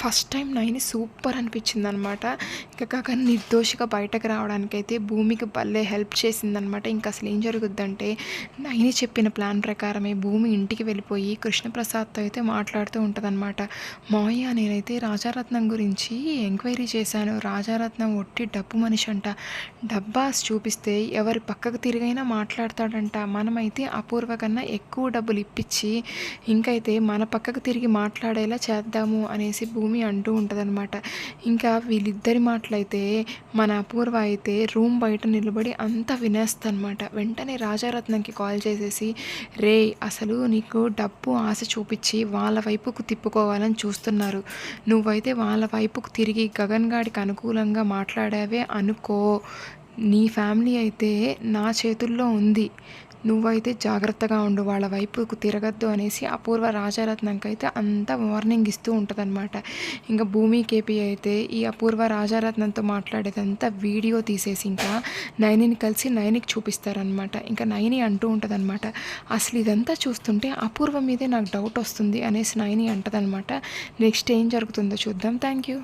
First time Naini super అనిపించింది అనమాట ఇంకా కాక నిర్దోషిగా బయటకు రావడానికైతే భూమికి భలే హెల్ప్ చేసిందనమాట. ఇంకా అసలు ఏం జరుగుద్దంటే నైని చెప్పిన ప్లాన్ ప్రకారమే భూమి ఇంటికి వెళ్ళిపోయి కృష్ణప్రసాద్తో అయితే మాట్లాడుతూ ఉంటుందన్నమాట మావయ్య నేనైతే రాజారత్నం గురించి ఎంక్వైరీ చేశాను. రాజారత్నం ఒట్టి డబ్బు మనిషి అంట డబ్బాస్ చూపిస్తే ఎవరి పక్కకు తిరిగైనా మాట్లాడతాడంట. మనమైతే అపూర్వ కన్నా ఎక్కువ డబ్బులు ఇప్పించి ఇంకైతే మన పక్కకు తిరిగి మాట్లాడేలా చేద్దాము అనేసి భూమి అంటూ ఉంటుందన్నమాట. ఇంకా వీళ్ళిద్దరి మాటలైతే మన అపూర్వ అయితే రూమ్ బయట నిలబడి అంతా వినేస్తనమాట వెంటనే రాజారత్నంకి కాల్ చేసేసి రే అసలు నీకు డబ్బు ఆశ చూపించి వాళ్ళ వైపుకు తిప్పుకోవాలని చూస్తున్నారు. నువ్వైతే వాళ్ళ వైపుకు తిరిగి గగన్ గాడికి అనుకూలంగా మాట్లాడావే అనుకో. నీ ఫ్యామిలీ అయితే నా చేతుల్లో ఉంది. నువ్వైతే జాగ్రత్తగా ఉండు వాళ్ళ వైపుకు తిరగద్దు అనేసి అపూర్వ రాజారత్నంకి అయితే అంత వార్నింగ్ ఇస్తూ ఉంటుందన్నమాట. ఇంకా భూమి కేపీ అయితే ఈ అపూర్వ రాజారత్నంతో మాట్లాడేదంతా వీడియో తీసేసి ఇంకా నైనిని కలిసి నైనికి చూపిస్తారనమాట ఇంకా నైని అంటూ ఉంటుందన్నమాట అసలు ఇదంతా చూస్తుంటే అపూర్వ మీదే నాకు డౌట్ వస్తుంది అనేసి నైని అంటదనమాట నెక్స్ట్ ఏం జరుగుతుందో చూద్దాం. Thank you